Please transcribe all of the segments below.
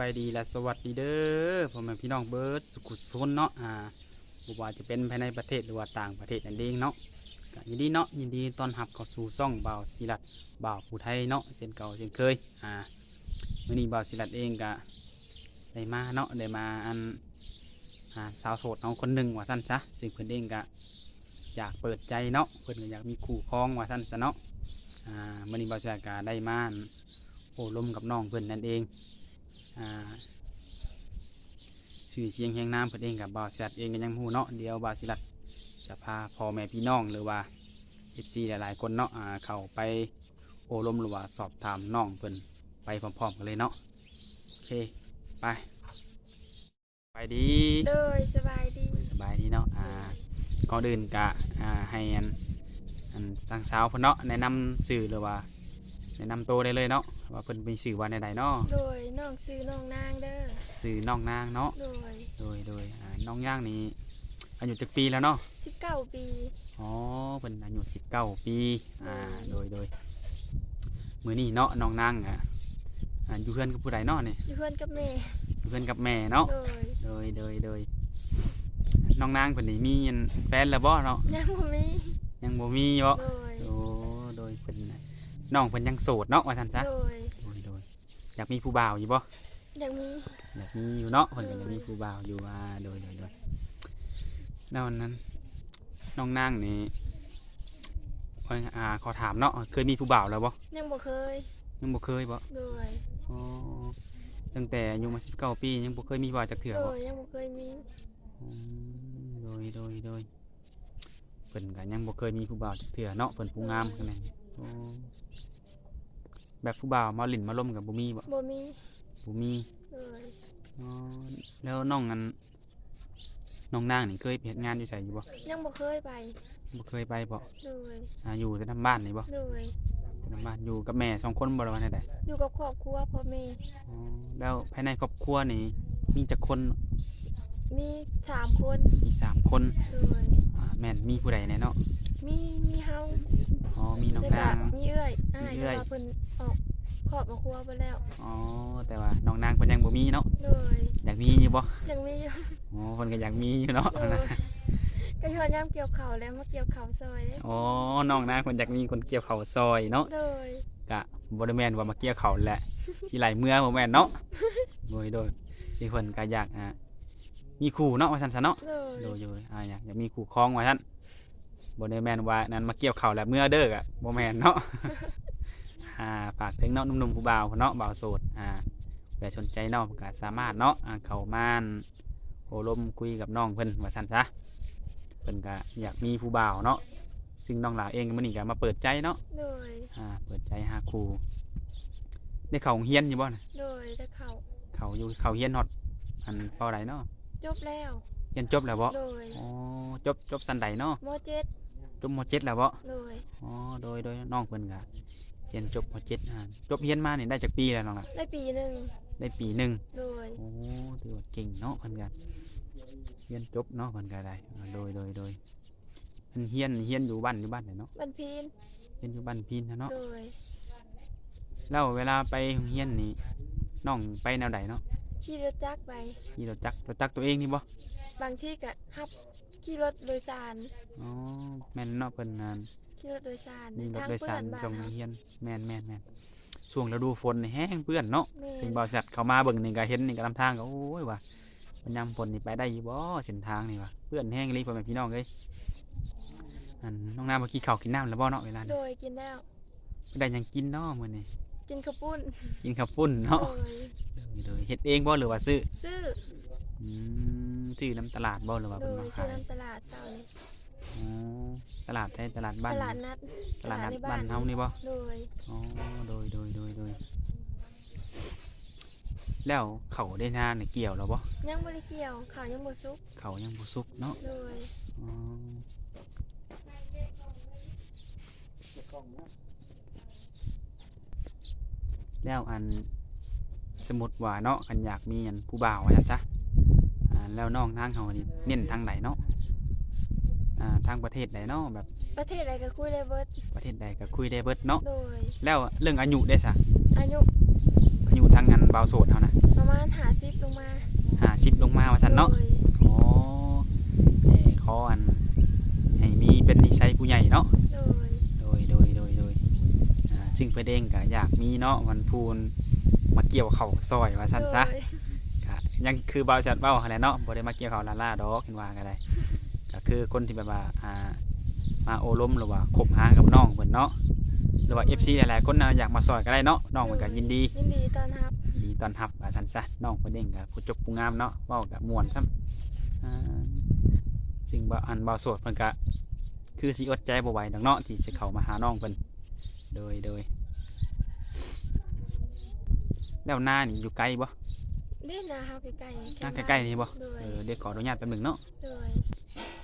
บายดีและสวัสดีเด้อพ่อแม่พี่น้องเบิร์ดสุขุสุนเนาะอ่าบ่ว่าจะเป็นภายในประเทศหรือว่าต่างประเทศนั่นเองเนาะยินดีเนาะยินดีต้อนรับเข้าสู่ซ่องบ่าวศิลัดบ่าวผู้ไทยเนาะเช่นเก่าเช่นเคยอ่ามื้อนี้บ่าวศิลัดเองก็ได้มาเนาะได้มาอันอ่าสาวโสดเอาคนหนึ่งว่าซั่นซะซึ่งเพิ่นเองก็อยากเปิดใจเนาะเพิ่นก็อยากมีคู่ครองว่าซั่นซะเนาะอ่ามื้อนี้บ่าวศิลัดก็ได้มาโอ้ลมกับน้องเพิ่นนั่นเอง อ่าชื่อเชียงแห่งน้ำเพิ่นเองกับบาวสิลัดเองก็ยังหูเนาะเดี๋ยวบาวสิลัดจะพาพ่อแม่พี่น้องหรือว่าเอฟซีหลายๆคนเนาะอ่าเข้าไปโอลมหรือว่าสอบถามน้องเพิ่นไปพร้อมๆกันเลยเนาะโอเคไปไปดีโดยสบายดีสบายดีเนาะอ่าก่อนอื่นกะอ่าให้อันอันทางสาวเพิ่นเนาะแนะนำสื่อหรือว่าแนะนำตัวได้เลยเนาะ ว่าเพิ่นมีสื่อว่าในใดเนาะโดยน้องซื้อน้องนางเด้อสื่อน้องนางเนาะโดยโดยโดยอ่าน้องย่างนี่อายุจักปีแล้วเนาะ19ปีอ๋อเป็นอายุสิบเก้าปีอ่าโดยโดยมือนี่เนาะน้องนางอะอ่าอยู่เพื่อนกับผู้ใดเนาะนี่อยู่เพื่อนกับแม่อยู่เพื่อนกับแม่เนาะโดยโดยโดยโดยน้องนางเพิ่นนี่มีอันแฟนแล้วบ่เนาะยังบ่มียังบ่มีบ่โดยโอ้โดยเพิ่น น่ะน้องเพิ่นยังโสดเนาะว่าซั่นซะโดยโดยโดยอยากมีผู้บ่าวอยู่บ่ยังมีอยากมีอยู่เนาะเพิ่นก็อยากมีผู้บ่าวอยู่ว่าโดยโดยโดยแล้ววันนั้นน้องนางนี่ว่าอ่าขอถามเนาะเคยมีผู้บ่าวแล้วบ่ยังบ่เคยยังบ่เคยบ่โดยอ๋อตั้งแต่อายุมา19ปียังบ่เคยมีบ่าวจักเทื่อโดบ่ยยังบ่เคยมีอืมโดยโดยโดยเพิ่นก็ยังบ่เคยมีผู้บ่าวจักเทื่อเนาะเพิ่นผู้งามขนาดนี้โอ้ แบบผู้บ่าวมาลิ้นมาล่มกับบ่มีบ่บ่มีบ่มีโดยอ๋อแล้วน้องอันน้องนางนี่เคยไปเฮ็ดงานอยู่ไสอยู่บ่ยังบ่เคยไปบ่เคยไปบ่โดยอ่าอยู่แต่ทำบ้านนี่บ่โดยแต่ทำบ้านอยู่กับแม่สองคนบ่ล่ะว่าแนวใดอยู่กับครอบครัวพ่อแม่อ๋อแล้วภายในครอบครัวนี่มีจักคนมีสามคนมีสามคนโดยอ่าแม่นมีผู้ใดแน่เนาะมีมีเฮา อ๋อมีน้องแล้วนางก็มีเอื้อยอ้ายมีเอื้แต่อย ว่าเพิ่นออกครอบครัวไปแล้วอ๋อแต่ว่าน้องนางเพิ่นยังบ่มีเนาะโดยอยากมีอยู่บ่ยังมีอยู่อ๋อเพิ่นก็อยากมีอยู่เนาะโดยก็ยอดย่ำเกี่ยวเขาวแล้วมาเกี่ยวเขาวซอยเลยอ๋อน้องนางเพิ่นอยากมีคนเกี่ยวข้าวซอยเนาะโดยกะบ่ได้แม่นว่ามาเกี่ยวข้าวแหละ ที่ไหลเมื่อบ่แม่นเนาะโดยโดยที่เพิ่นก็อยากอ่ามีคู่เนาะว่าซั่นซะเนาะโดยโดยโดยอ่าอยากอยากมีคู่ครองว่าซั่น บ่ได้แม่นว่านั้นมาเกี่ยวข้าวแล้วเมื่อเด้อกะบ่แม่นเนาะ อ่าฝากถึงเนาะหนุ่มๆผู้บ่าวเนาะบ่าวโสดอ่าเผื่อสนใจเนาะก็สามารถเนาะอ่าเข้ามาโอลมคุยกับน้องเพิ่นว่าซั่นซะเพิ่นก็อยากมีผู้บ่าวเนาะซึ่งน้องหลาเองมื้อนี้ก็มาเปิดใจเนาะโดย อ่าเปิดใจหาครูได้เข้าโรงเรียนอยู่บ่น่ะโดยแต่เขาเขาอยู่เขาเรียนฮอดอันเป้าใดเนาะจบแล้วเรี ยนจบแล้วบ่โดยอ๋อจบจบสันใดเนาะมเจ็ดจบมเจ็ดแล้วบ่โดยอ๋อโดยโดยน้องเพิ่นก็เรียนจบมเจ็ดอ่าจบเรียนมานี่ได้จากปีแล้วน้องล่ะได้ปีหนึ่งได้ปีหนึ่งโดยโอ้ถือว่าเก่งเนาะเพิ่นก็เรียนจบเนาะเพิ่นก็ได้อ่าโดยโดยโดยเพิ่นเฮียนเฮียนอยู่บ้านอยู่บ้านไหนเนาะบันพีนเฮียนอยู่บ้านพีนนะเนาะโดยแล้วเวลาไปโรงเรียนนี่น้องไปแนวใดเนาะขี่รถจักรไป ขี่รถจักรรถจักรตัวเองนี่บ่ บางที่ก็ฮับขี่รถโดยสารอ๋อแม่นเนาะเพิ่นอ่าขี่รถโดยสารนี่รถทางโดยสารเปื้อนบ้านส่งเฮาเฮียนแม่นแม่นแม่นช่วงฤดูฝนนี่แห้งเปื้อนเนาะแม่สิ่งบริษัทเขามาเบิ่งนี่ก็เห็นนี่ก็ลำทางก็โอ้ยว่ะมันยามฝนนี่ไปได้อยู่บ่เส้นทางนี่ว่ะเปื้อนแห้งเลยพ่อแม่พี่น้องเอ้ยอันน้องน้ำเมื่อกี้ข้าวกินน้ำแล้วบ่เนาะเวลาโดนี้ยกินแล้วได้หยังกินเนาะมื้อนี้กินข้าวปุ้นกินข้าวปุ้นเนาะโดยโดยเฮ็ดเองบ่หรือว่าซื้อซื้ออืม ซื้อน้ำตลาดบ่หรือว่าโดเพิ่นยมาซื้ขาอยน้ำตลาดเช้านี้อ๋อตลาดไทยตลาดบ้าตนลาดนัดตลาดนัดในบ้านเฮานี่บ่ โดยอ๋อโดยโดยโดยโดยแล้วเขาได้นานเนี่ยเกี่ยวแล้วบ่ยังบริเกี่ยวข่าวยังบ่ซุกเขายังบ่สุกเนาะโดยอ๋อแล้วอันสมมุติว่าเนาะคันอยากมีอันผู้บ่าวว่าซั่นซะอ่า แล้วน้องทางเขานี่เน้นทางไหนเนาะอ่าทางประเทศใดเนาะแบบประเทศอะไรก็คุยได้เบิดประเทศใดก็คุยได้เบิดเนาะโดย แล้วเรื่องอายุได้ซะอายุอายุทางงานบ่าวโสดเฮานะประมาณ50ลงมา50ลงมาว่าซั่นเนาะโดยอ๋อแต่ขออันให้มีเป็นนิสัยผู้ใหญ่เนาะโดยโดยโดยโดยโดยอ่าซึ่งเพื่อนเองก็อยากมีเนาะวันพูนมาเกี่ยวเข่าวซอยว่าซั่นซะโดยก็ ยังคือเบาจัดเบ้าหั่นแหละเนาะบ่ได้มาเกี่ยวเข่าวลาล่าดอกเห็นว่าก็ได้ก็คือคนที่แบบว่าอ่ามาโอล้มหรือว่าคบหากับน้องเพิ่นเนาะหรือว่า FC หลายๆคนน่ะอยากมาซอยก็ได้เนาะน้องมันก็ยินดียินดีต้อนรับยินดีต้อนรับว่าซั่นซะน้องเพิ่นเองก็ผู้จบผู้งามเนาะเว้าก็ม่วนซ้ำอ่าซึ่งบ่อันเบาโสดเพิ่นก็คือสิอดใจบ่ไหวดอกเนาะที่สิเข้ามาหาน้องเพิ่นโดยโดยแล้วหน้านี่อยู่ไกลบ่ เล่นนาเฮาใกล้ๆหน้าใกล้ๆนี่บ่โดยเออเดี๋ยวขออนุญาตแป๊บหนึงเนาะโดย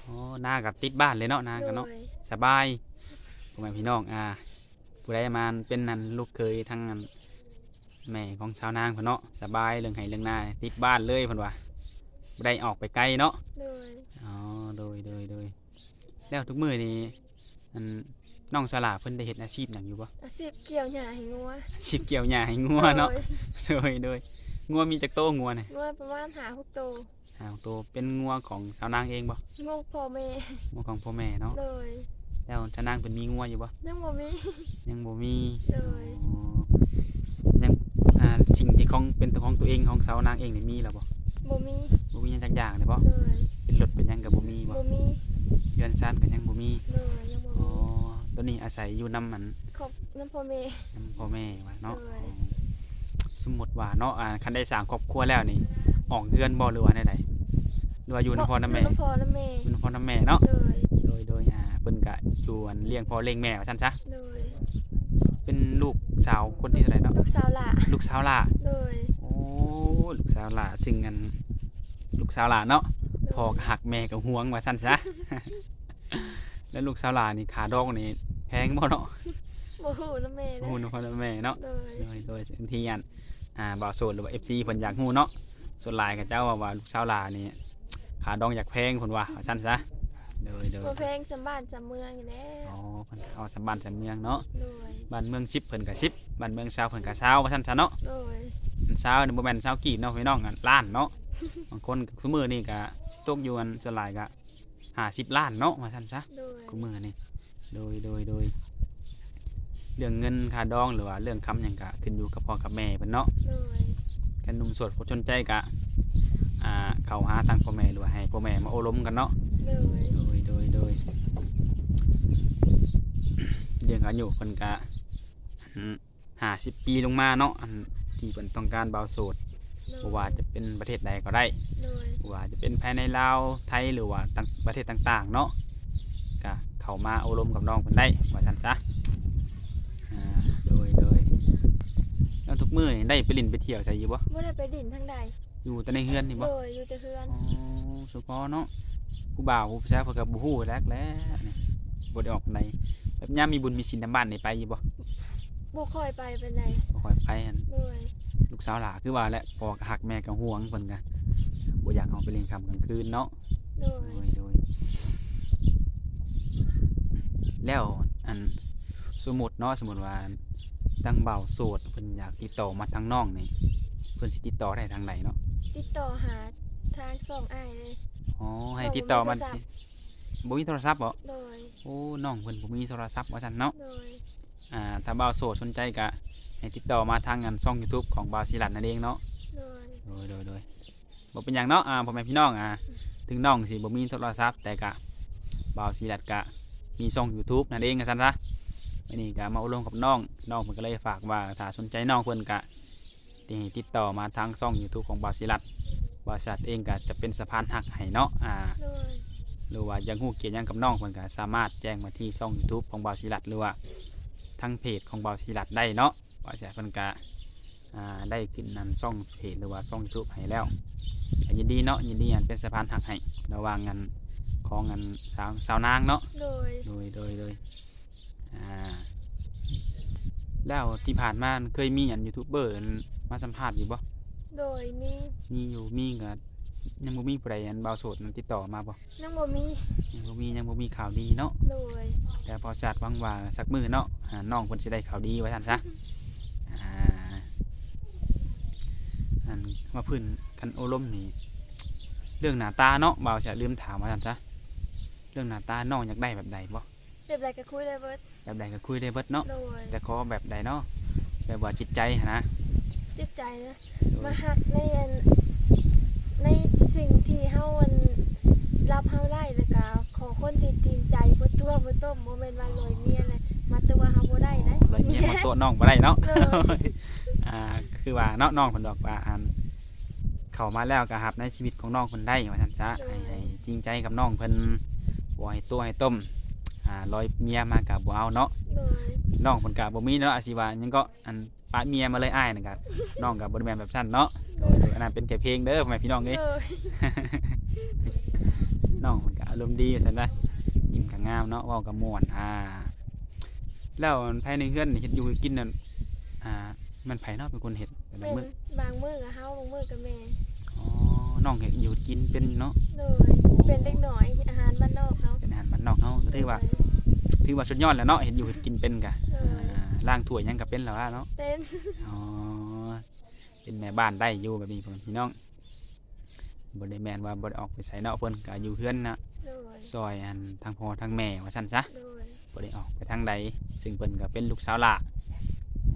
อ๋อหน้ากับติดบ้านเลยเนาะหน้ากันเนาะ โดยสบายพ่อแม่พี่น้อง อ่า ผู้ใดมาเป็นนั่นลูกเคยทั้งนั้นแม่ของชาวนางเพิ่นเนาะ สบายเรื่องไห้เรื่องนาติดบ้านเลยเพิ่นว่าบ่ได้ออกไปไกลเนาะ โดยอ๋อ โดยโดยโดยแล้วทุกมื้อนี้อันน้องสลาเพิ่นได้เฮ็ดอาชีพหยังอยู่บ่อาชีพเกี่ยวหญ้าให้งัวอาชีพเกี่ยวหญ้าให้งัวเนาะ โดยโดยโดย งัวมีจักโตงัวนี่งัวประมาณหาหกโตวหาโตวเป็นงัวของสาวนางเองบ่งวพ่อแม่งัวของพ่อแม่เนาะโดยแล้วชาวนางเพิ่นมีงัวอยู่บ่ยังบ่มี ยังบ่มีโดยอ๋อยังอ่าสิ่งที่ของเป็นตัวของตัวเองของสาวนางเองนี่มีแล้วบ่บ่มีบ่มีหยังจักอย่างเลยบ่โดยเป็นรถเป็นหยังก็บ่มีบ่บ่มีเรือนซ่านก็ยังบ่มีโดยยังบ่อ๋อมีตัวนี้อาศัยอยู่นํมัน ขอบน้ำพ่อแม่นำพ่อแม่ว่าเนาะโดยอ๋ อ สมมุติว่าเนาะอ่าคันได้สร้างครอบครัวแล้วนี่ ออกเรือนบ่หรือว่าใดๆหรือว่าอยู่นำพ่อนำแม่ยู่น้ำพ่อน้ำแม่อยู่นำพ่อนำแม่เนาะโดยโดยโดยอ่าเพิ่นก็อยู่อันเลี้ยงพ่อเลี้ยงแม่ว่าซั่นซะโดยเป็นลูกสาวคนที่เท่าไหร่เนาะลูกสาวหล่ะลูกสาวหล่าโดยโอ้ลูกสาวหล่าซึ่งอันลูกสาวหล่าเนาะโดยพ่อก็หักแม่ก็ห่วงว่าซั่นซะแล้วลูกสาวหล่านี่ขาดองนี่แพงบ่เนาะบ่ฮู้น้ำแม่โอ้เด้โหนพ่อแม่เนาะโดยโดยโดยบางทีอัน อ่าบ่าวโสดหรือว่า FC เพิ่นอยากฮู้เนาะส่วนหลายก็เจ้าว่าว่าลูกสาวหล่านี่ขาดองอยากแพงเพิ่นว่าว่าซั่นซะโดยโดยบ่แพงจำบ้านจำเมืองอยู่แล้วอ๋อเพิ่นเอาสำบ้านสำเมืองเนาะโดยบ้านเมือง10เพิ่นก็10บ้านเมืองชาวเพิ่นก็ชาวว่าซั่นซะเนาะโดยอันเช้านี่บ่แม่นเช้ากีบเนาะพี่น้องอันล้านเนาะบางคนก็คือมื้อนี่ก็สิตกอยู่อันส่วนหลายก็50ล้านเนาะว่าซั่นซะโดยคือมื้อนี่โดยโดยโดย เรื่องเงินค่าดองหรือว่าเรื่องคำหยังก็ขึ้นอยู่กับพ่อกับแม่เพิ่นเนาะโดยกันหนุ่มโสดผู้สนใจก็อ่าเข้าหาทางพ่อแม่หรือว่าให้พ่อแม่มาโอลมกันเนาะโดยโดยโดยโดยเรื่องอายุเพิ่นก็ห้าสิบปีลงมาเนาะอันที่เพิ่นต้องการเบาโสดโดบ่ยว่าจะเป็นประเทศใดก็ได้โดยบ่ว่าจะเป็นภายในลาวไทยหรือว่าต่างประเทศต่างๆ เนาะก็เข้ามาอบรมกับน้องเพิ่นได้ว่าซั่นซะอ่าโดยโดยแล้ว ทุกมื้อนี่ได้ไปเลินไปเที่ยวใช่อยู่บ่บ่ได้ไปดินทางใดอยู่แต่ในเฮือนนี่บ่โดยอยู่แต่เฮือนอ๋อเฉพาะเนาะผู้บ่าวผู้ชายเพิ่นก็บ่ฮู้แลกแล้วนี่บ่ได้ออกไหนแบบยามมีบุญมีศีลนำบ้านนี่ไปอยู่บ่บ่ค่อยไปปานใดบ่ค่อยไปหั่นโดยลูกสาวหลาคือว่าแหละพ่อก็ฮักแม่ก็ห่วงเพิ่นก็บ่อยากเอาไปเล่นค่ำกลางคืนเนาะโดโดยยโดยแล้วอัน สมมุติเนาะสมมุติว่าตั้งเบาโสดเพิ่นอยากติดต่อมาทางน้องนี่เพิ่นสิติดต่อได้ทางไหนเนาะติดต่อหาทางส่งอ้ายเลย อ๋อให้ติดต่อมาบ่มีโทรศัพท์ที่บ่มีโทรศัพท์บ่โดย โอ้น้องเพิ่นบ่มีโทรศัพท์ว่าซั่นเนาะโดย อ่าถ้าบ่าวโสดสนใจก็ให้ติดต่อมาทางงานช่อง YouTube ของบ่าวศิลันนั่นเองเนาะโดย โดยโดยโดยบ่เป็นหยังเนาะอ่าพ่อแม่พี่น้องอ่าถึงน้องสิบ่มีโทรศัพท์แต่ก็บ่าวศิลันก็มีช่อง YouTube นั่นเองว่าซั่นซะ อันนี้ก็มาอบรมกับน้องน้องเพิ่นก็เลยฝากว่าถ้าสนใจน้องเพิ่นก็ให้ติดต่อมาทางช่อง YouTube ของบ่าวศิลันบ่าวศิลันเองก็จะเป็นสะพานหักให้เนาะอ่าโดยหรือว่าอยังฮู้เกียรติหยังกับน้องเพิ่นก็สามารถแจ้งมาที่ช่อง YouTube ของบ่าวศิลัดหรือว่าทางเพจของบ่าวศิลัดได้เนาะบ่าวศิลัดเพิ่นก็อ่าได้ขึ้นนั้นช่องเพจหรือว่าช่อง YouTube ให้แล้วก็ยินดีเนาะยินดีอันเป็นสะพานหักให้ระหว่างงานของงานสาวสาวนางเนาะโดยโดยโดยโดยอ่า แล้วที่ผ่านมาเคยมีอันยูทูบเบอร์มาสัมภาษณ์อยู่บ่โดยมีมีอยู่มีก็ยังบ่มีผู้ใดอันบ่าวโสดนั้นติดต่อมาบ่ยังบ่มียังบ่มียังบ่มีข่าวดีเนาะโดยแต่พอชาติหวังว่าสักมือเนาะอ่าน้องคนสิได้ข่าวดีไว้ท่านซะอ่าอ่อันมาพื้นกันโอลมนี่เรื่องหน้าตาเนาะบ่าวจะลืมถามว่าซั่นซะเรื่องหน้าตาน้องอยากได้แบบใดบ่ เรียบไรก็คุยเลยเบิดแบบใดก็คุยได้เบิดเนาะโดยแต่ขอแบบใดเนาะแบบว่าจิตใจหั้นนะจิตใจนะโดมายหักในอันในสิ่งที่เฮาอันรับเฮาได้แล้วก็ขอคนที่จริงใจบ่ตัวบ่ต้มบ่แม่นว่าลอยเมียเลยมาตัวเฮาบ่ได้นะ เลยเมียมาตัวน้องบ่ได้เนาะเลยอ่าคือว่าเนาะน้องเพิ่นบอกว่าอันเข้ามาแล้วก็รับในชีวิตของน้องเพิ่นได้ว่าซั่นซะให้ให้จริงใจกับน้องเพิ่นบ่ให้ตัวให้ต้ม อ่าลอยเมียมาก็บ่เอาเนาะโดยน้องเพิ่นก็บ่มีเนาะอาชีวะหยังก็อันปาดเมียมาเลยอ้ายนั่นก็น้องก็บ่ได้แม่นแบบนั้นเนาะโดยโดยอันนั้นเป็นแค่เพลงเด้อพ่อแม่พี่น้องเอ้ย โดยน้องเพิ่นก็อารมณ์ดีว่าซั่นนะยิ้มก็งามเนาะเว้าก็ม่วนอ่า แล้วภายในเฮือนนี่เฮ็ดอยู่กินนั่นอ่า มันไผเนาะเป็นคนเฮ็ดแต่ละเป็นมื้อบางมื้อก็เฮาบางมื้อก็แม่ อ๋อน้องเฮ็ดอยู่กินเป็นเนาะโดยเป็นเด็กน้อยอาหารบ้านนอกเฮาเป็นอาหารบ้านนอกเฮาก็ถือว่า ถือว่าสุดยอดแล้วเนาะเฮ็ดอยู่เฮ็ดกินเป็นกะโดอ่ายล้างถ้วยหยังก็เป็นแล้วว่าเนาะเป็นอ๋อเป็นแม่บ้านได้อยู่แบบนี้พ่อแม่พี่น้องบ่ได้แม่นว่าบ่ได้ออกไปไสเนาะเพิ่นก็อยู่เฮือนนะโดยซอยอันทางพ่อทางแม่ว่าซั่นซะโดยบ่ได้ออกไปทางใดซึ่งเพิ่นก็เป็นลูกสาวหล่า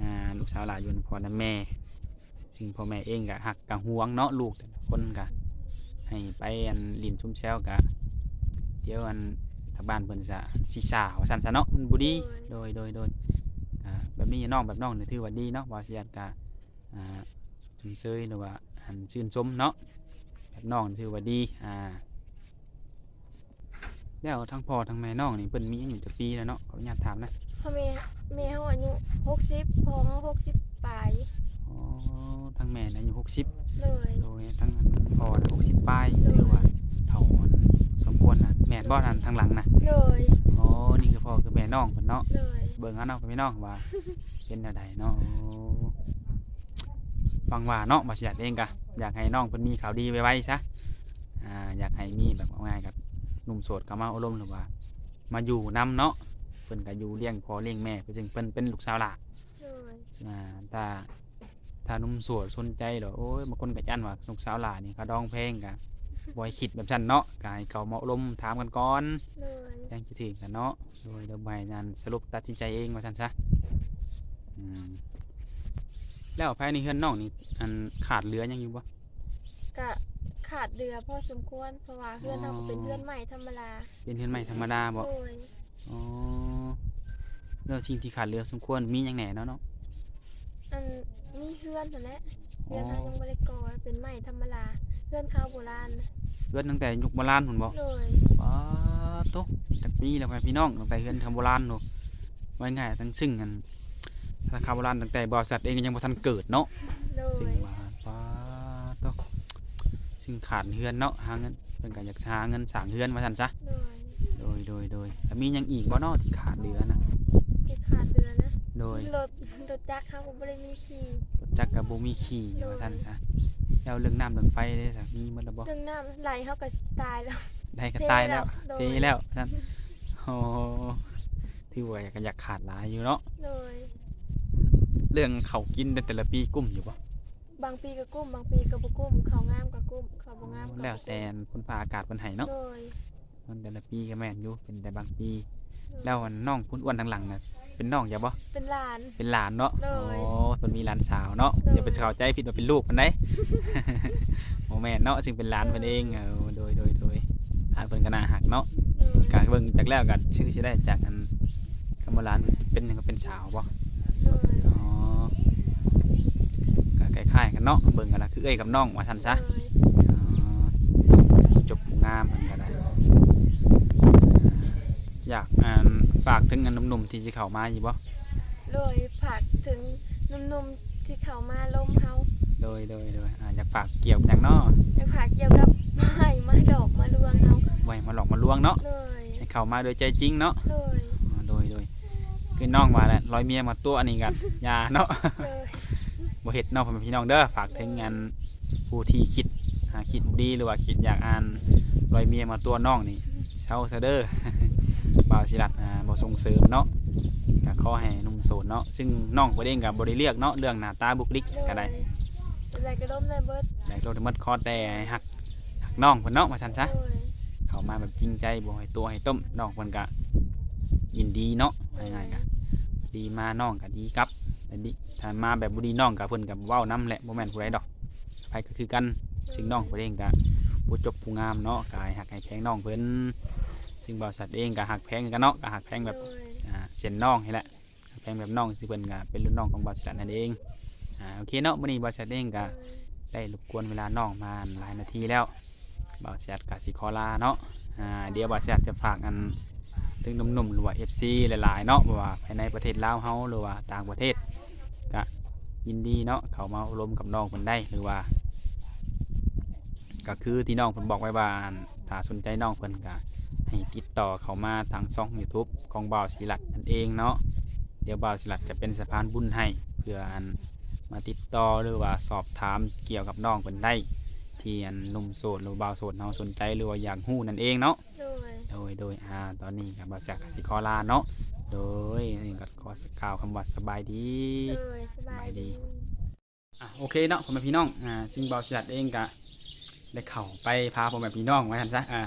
อ่าลูกสาวหล่าอยู่นำพ่อนำแม่ ซึ่งพ่อแม่เองก็ฮักก็ห่วงเนาะลูกแต่ละคนก็ให้ไปอันลินชุ่มแซวก็เดี๋ยวอัน ทางบ้านเพิ่นจะสิสาว่าซั่นซะเนาะมันบ่ดีโดยโดยโดยอ่าแบบนี้น้องแบบน้องนี่ถือว่าดีเนาะบ่เสียดก็อ่าชมเชยหรือว่าอันชื่นชมเนาะแบบน้องนี่ถือว่าดีอ่าแล้วทั้งพ่อทั้งแม่น้องนี่เพิ่นมีอายุจักปีแล้วเนาะขออนุญาตถามนะพ่อแม่แม่เฮาอายุ60พ่อเฮา60ปลายอ๋อทั้งแม่น่ะอายุ60เลยโดยทั้งพ่อน่ะ60ปลายถือว่าเฒ่าสมควรน่ะแม่น บ่ทันทางหลังน่ะเลยอ๋อนี่คือพ่อคือแม่น้องเพิ่นเนาะเลยเบิ่งเอาเนาะกับพี่น้องว่า เป็นแนวใดเนาะโอ้ฟังว่าเนาะบ่สิอยากเองกะอยากให้น้องเพิ่นมีข่าวดีไวๆซะอ่าอยากให้มีแบบเอาง่ายกับหนุ่มโสดก็มาอบรมหรือว่า มาอยู่นํเนาะเพิ่นก็อยู่เลี้ยงพ่อเลี้ยงแม่เพิ่นจึงเพิ่นเป็นลูกสาวหล่ะเลยอ่าถ้าถ้าหนุ่มโสดสนใจเหรอโอ้ยบางคนก็ยันว่าลูกสาวหล่ะนี่เขาดองเพลงกะ บ่ให้คิดแบบนั้นเนาะก็ให้เขามาอบรมถามกันก่อนเลยยังคิดถึงกันเนาะโดยเดี๋ยวใบงานสรุปตัดสินใจเองว่าซั่นซะอืมแล้วภายในเฮือนน้องนี่อันขาดเหลือหยังอยู่บ่ ก็ขาดเรือพอสมควรเพราะว่าเพื่อนเราก็เป็นเพื่อนใหม่ธรรมดาเป็นเฮือนใหม่ธรรมดาบ่ โดยอ๋อแล้วสิ่งที่ขาดเหลือสมควรมีหยังแหน่เนาะเนาะ อันมีเพื่อนนั่นแหละอ๋เพื่ออนเรายังบ่ได้ก่อเป็นใหม่ธรรมดาเพื่อนข้าวโบราณนะ เฮือนตั้งแต่ยุคโบราณพุ่นบ่โดยว้าโตจักปีแล้วพ่อพี่น้องตั้งแต่เฮือนทำโบราณโนว่าง่ายๆทั้งซึ่งอันถ้าคาโบราณตั้งแต่บริษัทเองก็ยังบ่ทันเกิดเนาะโดซึ่งยว่าป้าโตซึ่งขาดเฮือนเนาะหาเงินเพิ่นก็อยากหาเงินสร้างเฮือนว่าซั่นซะโดยโดยโดยโดยแต่มีหยังอีกบ่เนาะที่ขาดเหลือนะที่ขาดเรือนะโดย รถรถจักรเขาก็บ่ได้มีขี่รถจักรกับบ่มีขี่โดยว่าซั่นซะ แล้วเรื่องน้ำเรื่องไฟเด้ซะมีหมดแล้วบ่เรื่องน้ำไหลเขาก็ตายแล้ว ได้ก็ตายแล้วโดเทยแล้วซั่นโอ้ถือว่าก็อยากขาดหลายอยู่เนาะโดยเรื่องเขาวกินแต่ละปีกุ้มอยู่บ่บางปีก็กุ้มบางปีก็บ่กุ้มเขางามก็กุ้มเขาบ่งามก็บ่แล้วแต่ผลฟ้าอากาศเพิ่นให้เนาะโดยมันแต่ละปีก็แม่นอยู่เป็นแต่บางปี แล้วอันน้องพุ่นอ้วนทางหลังน่ะ เป็นน้องอย่าบ่เป็นหลาน เป็นหลานเนาะโดโอ้ย เพิ่นมีหลานสาวเนาะโดยอย่าไปเข้าใจผิดว่าเป็นลูกเพิ่นได้โมแม่นเนาะซึ่งเป็นหลานเพิ่นเองเออโดยโดยโดยอ่าเพิ่นก็น่าหักเนาะโดยการเบิ่งจากแล้วกันชื่อสิได้จากอันคำว่าหลานเป็นหยังก็เป็นสาวบ่ โดยอ๋อก็คล้ายๆกันเนาะเบิ่งกันละคือเอ้ยกับน้องว่าซั่นซะโดยอ๋อจบงามเพิ่นก็ได้ อยากอ่านฝากถึงอันหนุ่มๆที่สิเข้ามาอยู่บ่โดยผักถึงหนุ่มๆที่เขามาล้มเฮาโดยโดยโดยอ่าอยากฝากเกี่ยวกับหยังเนาะอยากผักเกี่ยวกับไม้ไม้ดอกมาลวงเฮาไว้มาหลอกมาลวงเนาะเลยให้เข้ามาโดยใจจริงเนาะเลยอ๋อโดยโดยคือน้องว่าแหละร้อยเมียมาตัวอันนี้กันอย่าเนาะเลยบ่เฮ็ดเนาะพ่อแม่พี่น้องเด้อฝากถึงงานผู้ที่คิดหาคิดดีหรือว่าคิดอยากอ่านร้อยเมียมาตัวน้องนี่เช่าซะเด้อบ่าวสิรัตอ่าบ่ส่งเสริมเนาะก็ขอให้หนุ่มโสดเนาะซึ่งน้องบ่ได้เองก็บ่ได้เลือกเนาะเรื่องหน้าตาบุคลิกก็ได้เวอะไรก็ล้มเลยเบิดแบกโลดมัดคอแต่หักหักน้องเพิ่นเนาะว่าซั่นซะ โดยเข้ามาแบบจริงใจบ่ให้ตัวให้ต้มน้องเพิ่นก็ยินดีเนาะง่ายๆก็ดีมาน้องก็ดีครับแต่ดีถ้ามาแบบบ่ดีน้องก็เพิ่นก็เว้านํแหละบ่แม่นผู้ใดดอกไผก็คือกันซึ่งน้องเพิ่นเองก็ผู้จบผู้งามเนาะก็ให้หักให้แพงน้องเพิ่น ซึ่งบ่าวสัตว์เองก็หักแพงกันเนาะก็หักแพงแบบโดยอ่าเส้นน้องนี่แหละหักแพงแบบน้องที่เพิ่นก็เป็นรุ่นน้องของบ่าวสัตว์นั่นเองอ่าโอเคเนาะมื้อนี้บ่าวสัตว์เองก็ได้รบกวนเวลาน้องมาหลายนาทีแล้วบ่าวแซดกสิคอลาเนาะอ่าเดี๋ยวบ่าวแซดจะฝากอันถึงหนุ่มๆหรือว่า FC หลายๆเนาะบ่ว่าภายในประเทศลาวเฮาหรือว่าต่างประเทศก็ยินดีเนาะเขามาอบรมกับน้องเพิ่นได้หรือว่าก็คือที่น้องเพิ่นบอกไว้ว่าอันถ้าสนใจน้องเพิ่นก็ ให้ติดต่อเขามาทางช่อง YouTube ของบ่าวศิลัดนั่นเองเนาะเดี๋ยวบ่าวศิลัดจะเป็นสะพานบุญให้เพื่ออันมาติดต่อหรือว่าสอบถามเกี่ยวกับน้องเพิ่นได้ ที่อันหนุ่มโสดหรือบ่าวโสดเฮาสนใจหรือว่าอยากฮู้นั่นเองเนาะโดยโดยโดยอ่าตอนนี้กับบ่าวแซกสิขอลาเนาะโดยนี่ก็ขอกล่าวคำว่าสบายดี โดยสบายดี อะโอเคเนาะพ่อแม่พี่น้องอ่าซึ่งบ่าวสิลัดเองก็ ได้เข้าไปพาพ่อแม่พี่น้องไว้หั่นซะอ่า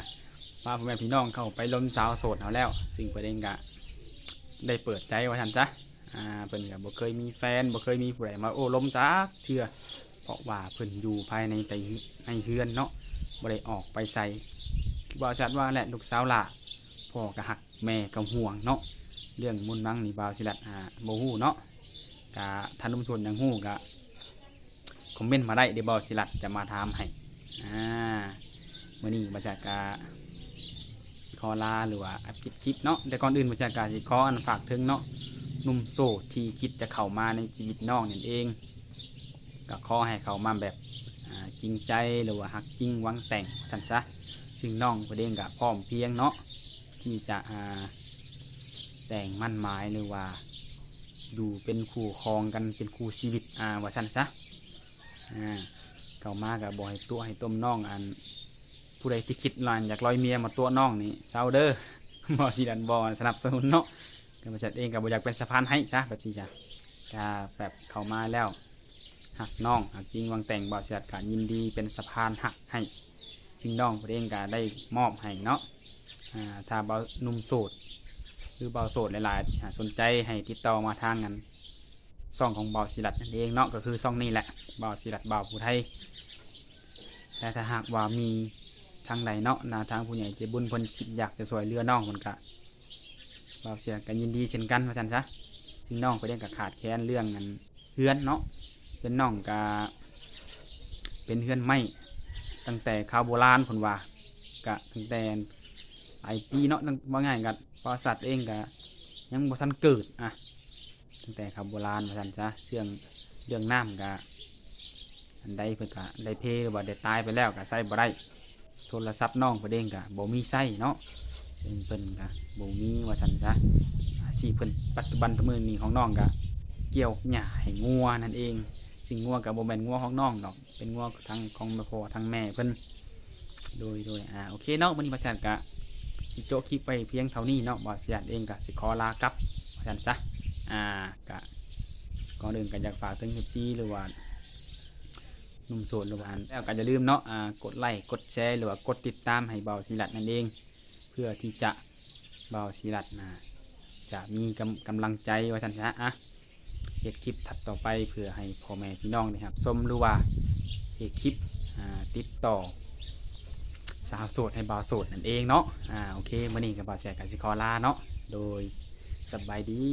พาพ่อแม่พี่น้องเข้าไปล้มสาวโสดเฮาแล้ว ซึ่งเพิ่นเองก็ได้เปิดใจไว้หั่นซะอ่าเพิ่นก็บ่เคยมีแฟนบ่เคยมีผู้ใดมาโอ้ล้มจักเทื่อเพราะว่าเพิ่นอยู่ภายในไปในเฮือนเนาะบ่ได้ออกไปใส่บ่าวชัดว่าแหละลูกสาวล่ะพ่อก็หักแม่ก็ห่วงเนาะเรื่องมุนมังนี่บ่าวสิลัดอ่าบ่ฮู้เนาะกะท่านผู้ชมยังฮู้กะคอมเมนต์มาได้เดี๋ยวบ่าวสิลัดจะมาถามให้ อ่ามื้อนี้บ่าวชัดกะสิขอลาหรือว่าอัดคลิปคลิปเนาะแต่ก่อนอื่นบ่าวชัดกะสิขออันฝากถึงเนาะนุ่มโสดที่คิดจะเข้ามาในชีวิตน้องนั่นเองก็ขอให้เขามาแบบจริงใจหรือว่าหักจริงวังแต่งสันซะซึ่งน้องประเด็นกับพร้อมเพียงเนาะที่จะแต่งมั่นหมายหรือว่าอยู่เป็นคู่ครองกันเป็นคู่ชีวิตอ่าว่าสันซะอ่า เขามากับบอยตัวให้ต้มน้องอัน ผู้ใดที่คิดลานอยากลอยเมียมาตัวน้องนี่เซาเด้อบอสีดันบอสนับสนุนเนาะก็มาจัดเองกับบอยากเป็นสะพานให้ซะแบบนี้จ้ะถ้าแบบเขามาแล้วหักน้องหักจริงวางแต่งบ่าวเสีดกายินดีเป็นสะพานหักให้ซึ่งน้องเองก็ได้มอบให้เนาะถ้าบ่าวหนุ่มโสดหรือบ่าโสดหลายๆสนใจให้ติดต่อมาทางกัน ซ่องของบ่าวศิลัดนั่นเองเนาะก็คือซ่องนี้แหละบ่าวศิลัดบ่าวผู้ไทยแต่ถ้าหากว่ามีทางใดเนาะนาทางผู้ใหญ่ใจบุญพิ่นคิดอยากจะสวยเรือน้องมันก็บ่าวเสียดก็ยินดีเช่นกันว่าซั่นซะซึ่งน้องไปเล่นกับขาดแค้นเรื่องกันเฮือนเนาะเฮือนน้องกาเป็นเฮือนไม้ตั้งแต่ข้าวโบราณผลว่ากะตั้งแต่หลายปีเนาะตั้งว่าง่ายกับปราสัตว์เองกะยังบ่ทันเกิดอะ ตั้งแต่ข้าวโบราณมาทันซะเรื่องเรื่องน้ำกะอันใดเพิ่นกะได้เพหรือว่าได้ตายไปแล้วกะใส่บ่ได้โทรศัพท์น้องเพิ่นเองกะบ่มีใช้เนาะซึ่งเพิ่นกะบ่มีว่าซั่นซะอาชีพเพิ่นปัจจุบันทุกมื้อนี้ของน้องกะเกี่ยวหญ้าให้งัวนั่นเองซึ่งงัวกับโบแมนงัวของน้องดอก เป็นงัวทั้งของแม่พ่อทั้งแม่เพิ่นโดยโดยอ่าโอเคเนาะวันนี้ประจันกะสิโจคลิปไปเพียงเท่านี้เนาะบ่เสียดเองกะสิขอลากลับประจันซะ อ่ากะก่อนอื่นก็อยากฝากถึงเอฟซีหรือว่านุ่มโสดหรือว่าอันแล้วก็อย่าลืมเนาะอ่ากดไลค์กดแชร์หรือว่ากดติดตามให้เบาศิลัดนั่นเอง เพื่อที่จะเบาศิลัดนะจะมีกำกำลังใจว่าฉันซะอะเฮ็ดคลิปถัดต่อไปเพื่อให้พ่อแม่พี่น้องนะครับชมหรือว่าเฮ็ดคลิปอ่าติดต่อสาวโสดให้บ่าวโสดนั่นเองเนาะ อ่า โอเคมื้อนี้กับบ่าวแชร์กันสิขอลาเนาะ โดยสบายดี